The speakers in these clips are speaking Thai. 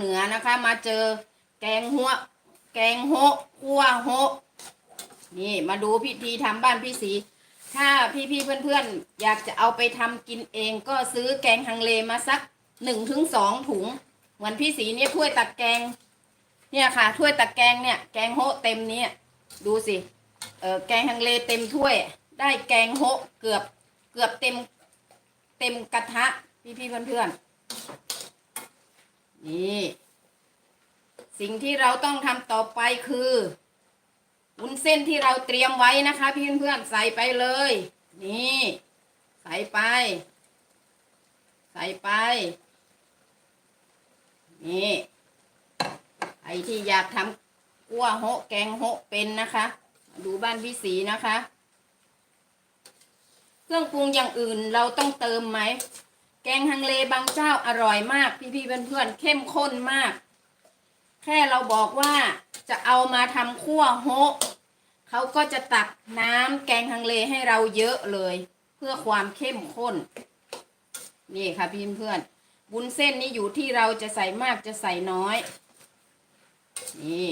เหนือนะคะ มาเจอแกงหัว แกงโฮะคั่วโฮะนี่มาดูพิธีทำบ้านพี่สี ถ้าพี่ๆเพื่อนๆอยากจะเอาไปทำกินเองก็ซื้อแกงฮังเลมาสักหนึ่งถึงสองถุง เหมือนพี่สีเนี่ยถ้วยตักแกง เนี่ยค่ะถ้วยตักแกงเนี่ย แกงโฮะเต็มเนี้ดูสิเออแกงฮังเลเต็มถ้วย ได้แกงโฮะเกือบเกือบเต็มเต็มกระทะพี่ๆเพื่อนๆนี่ นี่ สิ่งที่เราต้องทำต่อไปคือวุ้นเส้นที่เราเตรียมไว้นะคะ พี่เพื่อนๆใส่ไปเลย นี่ ใส่ไป ใส่ไป นี่ใครที่อยากทำกั้วโฮะแกงโฮะเป็นนะคะ ดูบ้านพี่สีนะคะ เครื่องปรุงอย่างอื่นเราต้องเติมไหม แกงฮังเลบางเจ้าอร่อยมาก พี่ๆเพื่อนๆเข้มข้นมาก แค่เราบอกว่าจะเอามาทำคั่วโฮะเขาก็จะตักน้ำแกงฮังเลให้เราเยอะเลย เพื่อความเข้มข้น นี่ค่ะพี่เพื่อนๆบุญเส้นนี้อยู่ที่เราจะใส่มากจะใส่น้อย นี่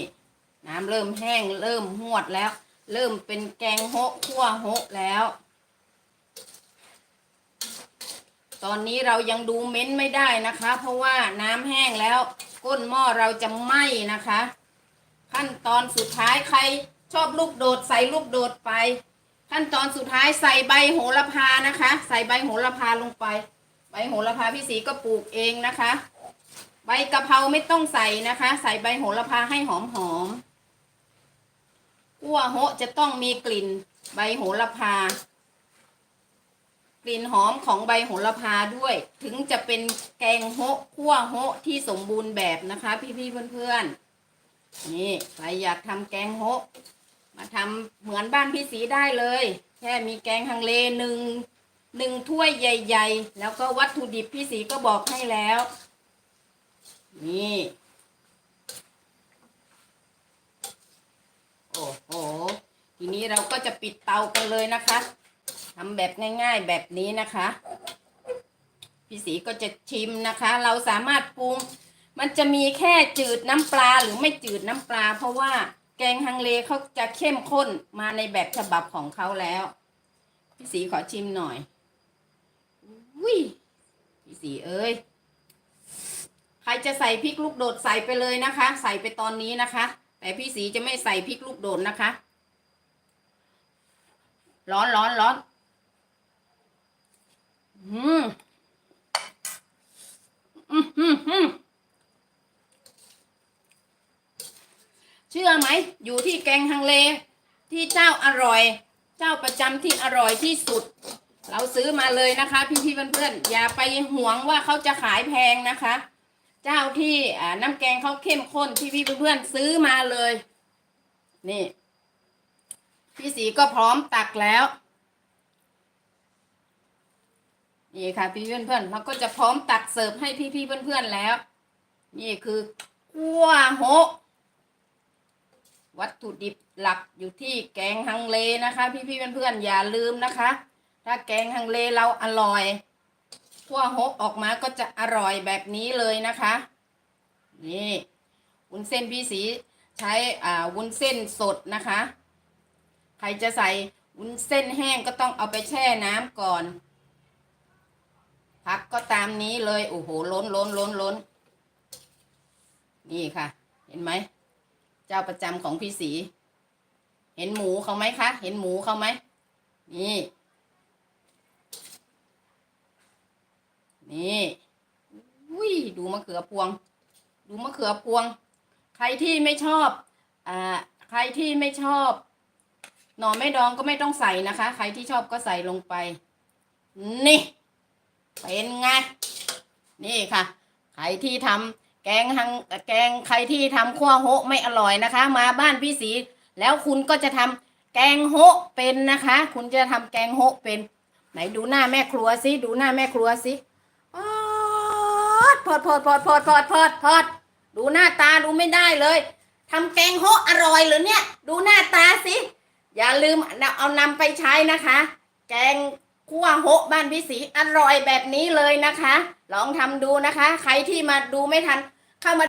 น้ำเริ่มแห้งเริ่มหวดแล้ว เริ่มเป็นแกงโฮะคั่วโฮะแล้ว ตอนนี้เรายังดูเม้นไม่ได้นะคะ เพราะว่าน้ำแห้งแล้ว ก้นหม้อเราจะไหม้นะคะ ขั้นตอนสุดท้ายใครชอบลูกโดดใส่ลูกโดดไป ขั้นตอนสุดท้ายใส่ใบโหระพานะคะ ใส่ใบโหระพาลงไป ใบโหระพาพี่สีก็ปลูกเองนะคะ ใบกะเพราไม่ต้องใส่นะคะ ใส่ใบโหระพาให้หอมหอมๆกั้วโฮะจะต้องมีกลิ่นใบโหระพา ลิ่นหอมของใบโหระพาด้วย ถึงจะเป็นแกงโฮะคั่วโฮะที่สมบูรณ์แบบนะคะ พี่ๆเพื่อนๆนี่ใครอยากทำแกงโฮะมาทำเหมือนบ้านพี่สีได้เลย แค่มีแกงฮังเลหนึ่งหนึ่งถ้วยใหญ่ ๆ แล้วก็วัตถุดิบพี่สีก็บอกให้แล้ว นี่ โอ้โหทีนี้เราก็จะปิดเตากันเลยนะคะ ทำแบบง่ายๆแบบนี้นะคะ พี่สีก็จะชิมนะคะ เราสามารถปรุง มันจะมีแค่จืดน้ำปลาหรือไม่จืดน้ำปลา เพราะว่าแกงฮังเลเขาจะเข้มข้นมาในแบบฉบับของเขาแล้ว พี่สีขอชิมหน่อยอุ้ยพี่สีเอ้ยใครจะใส่พริกลูกโดดใส่ไปเลยนะคะ ใส่ไปตอนนี้นะคะ แต่พี่สีจะไม่ใส่พริกลูกโดดนะคะ ร้อนร้อนร้อนอืมอืมอืมอืมเชื่อไหม อยู่ที่แกงฮังเล ที่เจ้าอร่อย เจ้าประจำที่อร่อยที่สุด เราซื้อมาเลยนะคะ พี่ๆเพื่อนๆอย่าไปหวงว่าเขาจะขายแพงนะคะ เจ้าที่น้ำแกงเขาเข้มข้นพี่ๆเพื่อนๆซื้อมาเลย นี่ พี่สีก็พร้อมตักแล้ว นี่ค่ะ พี่เพื่อนๆเราก็จะพร้อมตักเสิร์ฟให้พี่ๆเพื่อนๆแล้ว นี่คือกั้วโฮวัตถุดิบหลักอยู่ที่แกงฮังเลนะคะ พี่ๆเพื่อนๆอนอย่าลืมนะคะ ถ้าแกงฮังเลเราอร่อยกั้วโฮออกมาก็จะอร่อยแบบนี้เลยนะคะ นี่วุ้นเส้นพี่สีใช้อ่าวุ้นเส้นสดนะคะ ใครจะใส่วุ้นเส้นแห้งก็ต้องเอาไปแช่น้ำก่อน พักก็ตามนี้เลย โอ้โห ล้นล้นล้นล้น นี่ค่ะ เห็นไหม เจ้าประจำของพี่สี เห็นหมูเขาไหมคะ เห็นหมูเขาไหม นี่ นี่อุ้ยดูมะเขือพวง ดูมะเขือพวง ใครที่ไม่ชอบ อ่า ใครที่ไม่ชอบ หน่อไม่ดองก็ไม่ต้องใส่นะคะ ใครที่ชอบก็ใส่ลงไป นี่เป็นไง นี่ค่ะ ใครที่ทำแกงฮังแกงใครที่ทำขั้วโฮะไม่อร่อยนะคะ มาบ้านพี่สีแล้วคุณก็จะทำแกงโฮะเป็นนะคะ คุณจะทำแกงโฮะเป็น ไหนดูหน้าแม่ครัวสิดูหน้าแม่ครัวสิพอดพอดพอดพอดพอดพอดพอดดูหน้าตาดูไม่ได้เลยทำแกงโฮะอร่อยหรือเนี่ย ดูหน้าตาสิ อย่าลืมเอานำไปใช้นะคะ แกงคั่วโฮะบ้านพี่สีอร่อยแบบนี้เลยนะคะ ลองทำดูนะคะ ใครที่มาดูไม่ทันเข้ามา